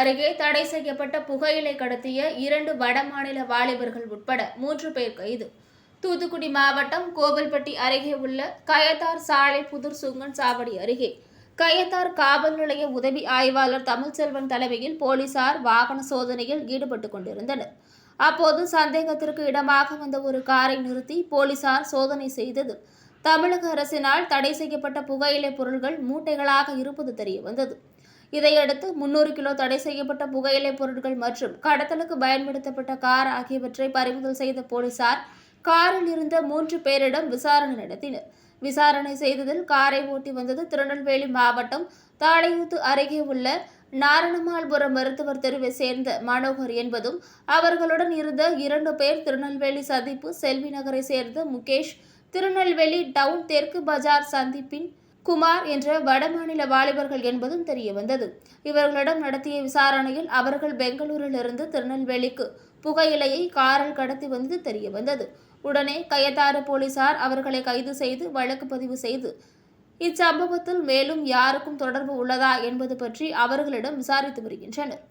அருகே தடை செய்யப்பட்ட புகையிலை கடத்திய இரண்டு வடமாநில வாலிபர்கள் உட்பட மூன்று பேர் கைது. தூத்துக்குடி மாவட்டம் கோவில்பட்டி அருகே உள்ள கயத்தார் சாலை புதூர் சுங்கன் சாவடி அருகே கயத்தார் காவல் நிலைய உதவி ஆய்வாளர் தமிழ்ச்செல்வன் தலைமையில் போலீசார் வாகன சோதனையில் ஈடுபட்டு கொண்டிருந்தனர். அப்போது சந்தேகத்திற்கு இடமாக வந்த ஒரு காரை நிறுத்தி போலீசார் சோதனை செய்தது. தமிழக அரசினால் தடை செய்யப்பட்ட புகையிலை பொருட்கள் மூட்டைகளாக இருப்பது தெரிய வந்தது இதையடுத்து முன்னூறு கிலோ தடை செய்யப்பட்ட புகையிலை பொருட்கள் மற்றும் கடத்தலுக்கு பயன்படுத்தப்பட்ட கார் ஆகியவற்றை பறிமுதல் செய்த போலீசார் காரில் இருந்த மூன்று பேரிடம் விசாரணை நடத்தினர். விசாரணை செய்ததில் காரை ஓட்டி வந்தது திருநெல்வேலி மாவட்டம் தாளையூத்து அருகே உள்ள நாரணமால்புரம் மருத்துவர் தெருவை சேர்ந்த மனோகர் என்பதும் அவர்களுடன் இருந்த இரண்டு பேர் திருநெல்வேலி சந்திப்பு செல்வி நகரை சேர்ந்த முகேஷ் திருநெல்வேலி டவுன் தெற்கு பஜார் சந்திப்பின் குமார் என்ற வடமாநில வாலிபர்கள் என்பதும் தெரிய வந்தது இவர்களிடம் நடத்திய விசாரணையில் அவர்கள் பெங்களூரிலிருந்து திருநெல்வேலிக்கு புகையிலையை காரில் கடத்தி வந்தது தெரிய வந்தது உடனே கயத்தாறு போலீசார் அவர்களை கைது செய்து வழக்கு பதிவு செய்து இச்சம்பவத்தில் மேலும் யாருக்கும் தொடர்பு உள்ளதா என்பது பற்றி அவர்களிடம் விசாரித்து வருகின்றனர்.